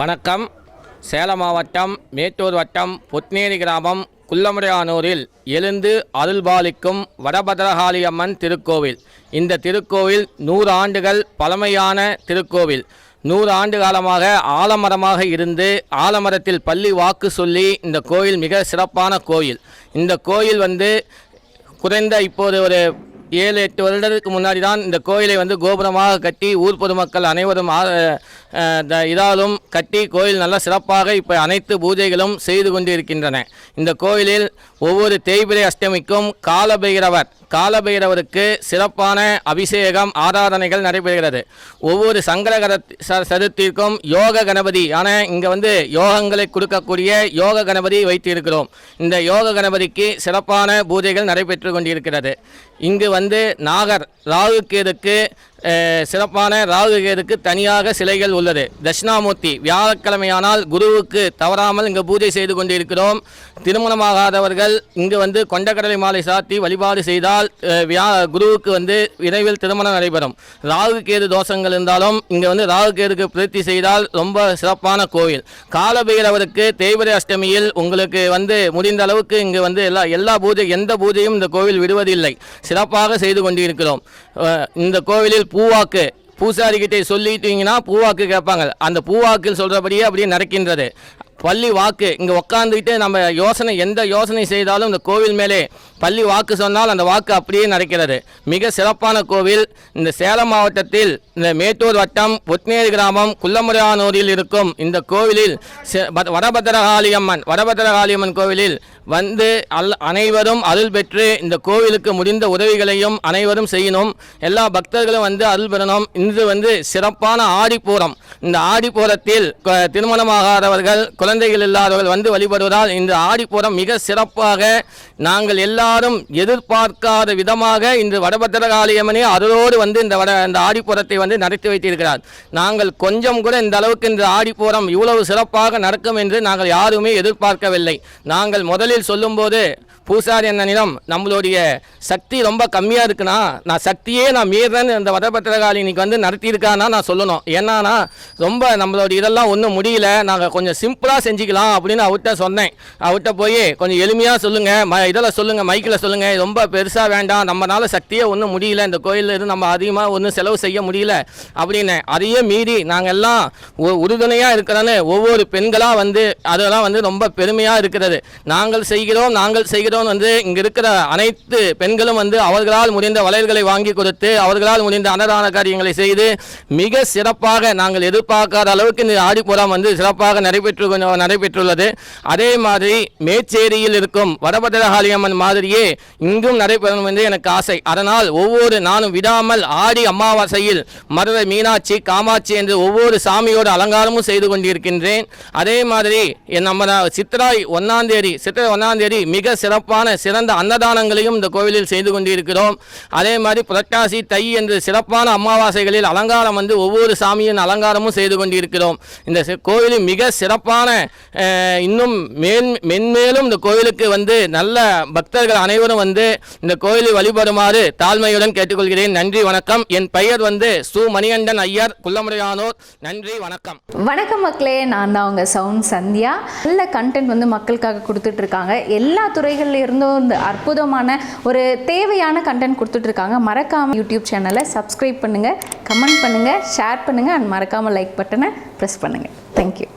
வணக்கம். சேலம் மாவட்டம் மேட்டூர் வட்டம் பொத்னேரி கிராமம் குள்ளமுடையானூரில் எழுந்து அருள்பாலிக்கும் வடபத்ரகாளி அம்மன் திருக்கோவில். இந்த திருக்கோவில் நூறு ஆண்டுகள் பழமையான திருக்கோவில். நூறு ஆண்டு காலமாக ஆலமரமாக இருந்து ஆலமரத்தில் பள்ளி வாக்கு சொல்லி இந்த கோயில் மிக சிறப்பான கோயில் இந்த கோயில் வந்து குறைந்த இப்போது ஒரு ஏழு எட்டு வருடத்துக்கு முன்னாடி தான் இந்த கோயிலை வந்து கோபுரமாக கட்டி ஊர் பொதுமக்கள் அனைவரும் த- இதாலும் கட்டி கோயில் நல்ல சிறப்பாக இப்போ அனைத்து பூஜைகளும் செய்து கொண்டிருக்கின்றன. இந்த கோயிலில் ஒவ்வொரு தேய்பிரை அஷ்டமிக்கும் காலபைரவர். காலபைரவருக்கு சிறப்பான அபிஷேகம் ஆராதனைகள் நடைபெறுகிறது. ஒவ்வொரு சங்கரகர ச- சதுர்த்திற்கும் யோக கணபதி ஆனால் இங்கே வந்து யோகங்களை கொடுக்கக்கூடிய யோக கணபதி வைத்திருக்கிறோம். இந்த யோக கணபதிக்கு சிறப்பான பூஜைகள் நடைபெற்று கொண்டிருக்கிறது. இங்கு வந்து நாகர் ராகுக்கேதுக்கு சிறப்பான ராகுகேதுக்கு தனியாக சிலைகள் உள்ளது. தட்சிணாமூர்த்தி வியாழக்கிழமையானால் குருவுக்கு தவறாமல் இங்கு பூஜை செய்து கொண்டிருக்கிறோம். திருமணமாகாதவர்கள் இங்கு வந்து கொண்டக்கடலை மாலை சாத்தி வழிபாடு செய்தால் வியா குருவுக்கு வந்து விரைவில் திருமணம் நடைபெறும். ராகுகேது தோஷங்கள் இருந்தாலும் இங்கே வந்து ராகு கேதுக்கு பிரீத்தி செய்தால் ரொம்ப சிறப்பான கோவில். காலபைரவருக்கு தேய்பிரை அஷ்டமியில் உங்களுக்கு வந்து முடிந்த அளவுக்கு இங்கு வந்து எல்லா எல்லா பூஜை எந்த பூஜையும் இந்த கோவில் விடுவதில்லை. சிறப்பாக செய்து கொண்டிருக்கிறோம். இந்த கோவிலில் பூவாக்கு பூசாரிக்கிட்டே சொல்லிட்டீங்கன்னா பூவாக்கு கேட்பாங்க. அந்த பூவாக்கில் சொல்கிறபடியே அப்படியே நடக்கின்றது. பள்ளி வாக்கு. இங்கே உட்காந்துக்கிட்டு நம்ம யோசனை எந்த யோசனை செய்தாலும் இந்த கோவில் மேலே பள்ளி வாக்கு சொன்னால் அந்த வாக்கு அப்படியே நடக்கிறது. மிக சிறப்பான கோவில். இந்த சேலம் மாவட்டத்தில் இந்த மேட்டூர் வட்டம் பொத்னேரி கிராமம் குள்ளமுறையானூரில் இருக்கும் இந்த கோவிலில் வரபத்திரகாளியம்மன் பத்- கோவிலில் வந்து அல் அனைவரும் அருள் பெற்று இந்த கோவிலுக்கு முடிந்த உதவிகளையும் அனைவரும் செய்யணும். எல்லா பக்தர்களும் வந்து அருள் பெறணும். இன்று வந்து சிறப்பான ஆடிப்பூரம். இந்த ஆடிப்பூரத்தில் க- திருமணமாகாதவர்கள் குழந்தைகள் இல்லாதவர்கள் வந்து வழிபடுவதால் இந்த ஆடிப்பூரம் மிக சிறப்பாக நாங்கள் எல்லாரும் எதிர்பார்க்காத விதமாக இன்று வடபத்திரகாளியம்மனே அருளோடு வந்து இந்த வட இந்த ஆடிப்புறத்தை வந்து நடத்தி வைத்திருக்கிறார். நாங்கள் கொஞ்சம் கூட இந்த அளவுக்கு இந்த ஆடிப்பூரம் இவ்வளவு சிறப்பாக நடக்கும் என்று நாங்கள் யாருமே எதிர்பார்க்கவில்லை. நாங்கள் முதலில் சொல்லும்போது பூசாரி அண்ணனிடம் நம்மளுடைய சக்தி ரொம்ப கம்மியாக இருக்குன்னா நான் சக்தியே நான் மீறேன்னு இந்த வதபத்திரகாளி இன்னைக்கு வந்து நடத்தியிருக்கானா நான் சொல்லணும். என்னன்னா ரொம்ப நம்மளோட இதெல்லாம் ஒன்றும் முடியல. நாங்கள் கொஞ்சம் சிம்பிளாக செஞ்சுக்கலாம் அப்படின்னு அவர்கிட்ட சொன்னேன். அவர்கிட்ட போய் கொஞ்சம் எளிமையாக சொல்லுங்கள் ம இதில் சொல்லுங்கள் மைக்கில் சொல்லுங்கள் ரொம்ப பெருசாக வேண்டாம். நம்மளால் சக்தியே ஒன்றும் முடியல. இந்த கோயிலில் இருந்து நம்ம அதிகமாக ஒன்றும் செலவு செய்ய முடியல அப்படின்னு அதையே மீறி நாங்கள் எல்லாம் உ- உறுதுணையாக இருக்கிறோன்னு ஒவ்வொரு பெண்களாக வந்து அதெல்லாம் வந்து ரொம்ப பெருமையாக இருக்கிறது. நாங்கள் செய்கிறோம் நாங்கள் செய்கிறோம் வந்து இங்கே இருக்கிற அனைத்து பெண்களும் வந்து அவர்களால் முடிந்த வளையல்களை வாங்கி கொடுத்து அவர்களால் முடிந்த அன்னதான காரியங்களை செய்து மிக சிறப்பாக நாங்கள் எதிர்பார்க்காத அளவுக்கு இந்த ஆடிப்புறம் வந்து சிறப்பாக நடைபெற்று நடைபெற்றுள்ளது. அதே மாதிரி மேச்சேரியில் இருக்கும் வடபத்திரகாளியம்மன் மாதிரியே இங்கும் நடைபெறும் என்று எனக்கு ஆசை. அதனால் ஒவ்வொரு நானும் விடாமல் ஆடி அமாவாசையில் மதுரை மீனாட்சி காமாட்சி என்று ஒவ்வொரு சாமியோட அலங்காரமும் செய்து கொண்டிருக்கின்றேன். அதே மாதிரி என் நம்ம சித்திராய் ஒன்றாம் ஒன்னாம் தேதி சித்திரை ஒன்னாம் தேதி மிக சிறப்பு சிறப்பான சிறந்த அன்னதானங்களையும் இந்த கோவிலில் செய்து கொண்டிருக்கிறோம். அதே மாதிரி புரட்டாசி தை என்று சிறப்பான அமாவாசைகளில் அலங்காரம் வந்து ஒவ்வொரு சாமியின் அலங்காரமும் செய்து கொண்டிருக்கிறோம். இந்த சி- கோவிலில் மிக சிறப்பான இன்னும் மேல் மென்மேலும் இந்த கோவிலுக்கு வந்து நல்ல பக்தர்கள் அனைவரும் வந்து இந்த கோயிலை வழிபடுமாறு தாழ்மையுடன் கேட்டுக்கொள்கிறேன். நன்றி வணக்கம். என் பெயர் வந்து சு. மணிகண்டன் ஐயர் குள்ளமுறையானோர் நன்றி வணக்கம். வணக்கம் மக்களே. நான் தான் உங்கள் சவுண்ட் சந்தியா. நல்ல கண்டென்ட் வந்து மக்களுக்காக கொடுத்துட்டு இருக்காங்க. எல்லா சேனல்ல இருந்தும் இந்த அற்புதமான ஒரு தேவையான கண்டென்ட் கொடுத்துட்டு இருக்காங்க மறக்காம யூடியூப் சேனலை சப்ஸ்கிரைப் பண்ணுங்க கமெண்ட் பண்ணுங்க ஷேர் பண்ணுங்க அண்ட் மறக்காம லைக் பட்டனை ப்ரெஸ் பண்ணுங்க. தேங்க்யூ